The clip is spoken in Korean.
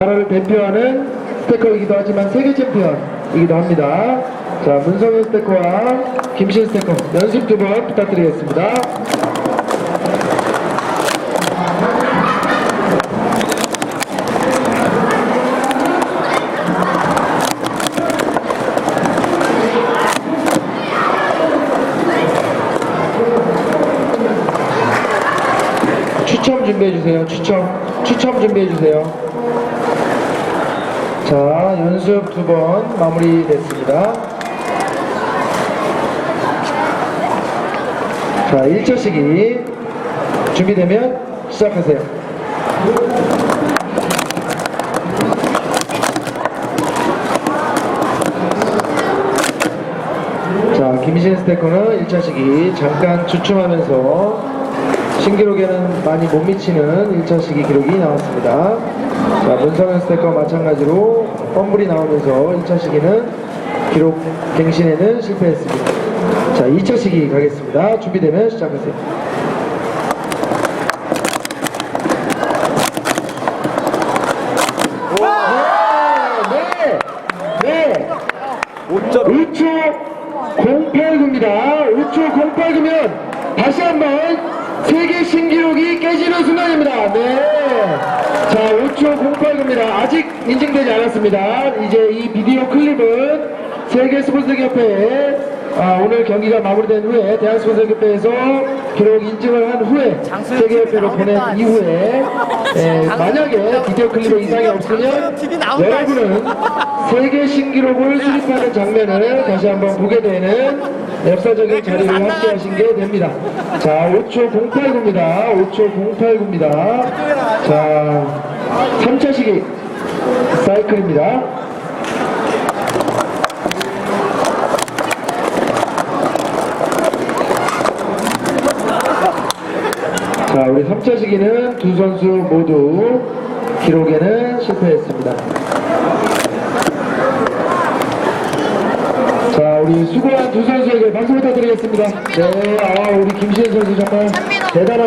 나라를 대표하는 스태커이기도 하지만 세계 챔피언이기도 합니다. 자, 문성현 스태커와 김신 스태커 연습 두 번 부탁드리겠습니다. 추첨 준비해 주세요. 추첨. 추첨 준비해 주세요. 자, 연습 두 번 마무리 됐습니다. 자, 1차 시기 준비되면 시작하세요. 자, 김신 스태커는 1차 시기 잠깐 주춤하면서 신기록에는 많이 못 미치는 1차 시기 기록이 나왔습니다. 자, 문성현 스태커와 마찬가지로 펌블이 나오면서 1차 시기는 기록 갱신에는 실패했습니다. 자, 2차 시기 가겠습니다. 준비되면 시작하세요. 네, 네, 네. 5초 089입니다. 5초 089면 다시 한번 세계 신기록이 깨지는 순간입니다. 네. 자, 5초 089입니다. 아직 인증되지 않았습니다. 이제 이 비디오 클립은 세계 스포츠협회에 아, 오늘 경기가 마무리된 후에 대한 스포츠협회에서 기록 인증을 한 후에 세계협회로 보낸 이후에 에, 만약에 비디오 클립에 이상이 없으면 여러분은 세계 신기록을 수립하는 장면을 다시 한번 보게 되는 역사적인 자리를 함께 하신 게 됩니다. 자, 5초 089입니다. 5초 089입니다. 자, 3차 시기 사이클입니다. 자, 우리 3차 시기는 두 선수 모두 기록에는 실패했습니다. 자, 우리 수고한 두 선수에게 박수 부탁드리겠습니다. 네, 아, 우리 김시현 선수 정말 대단한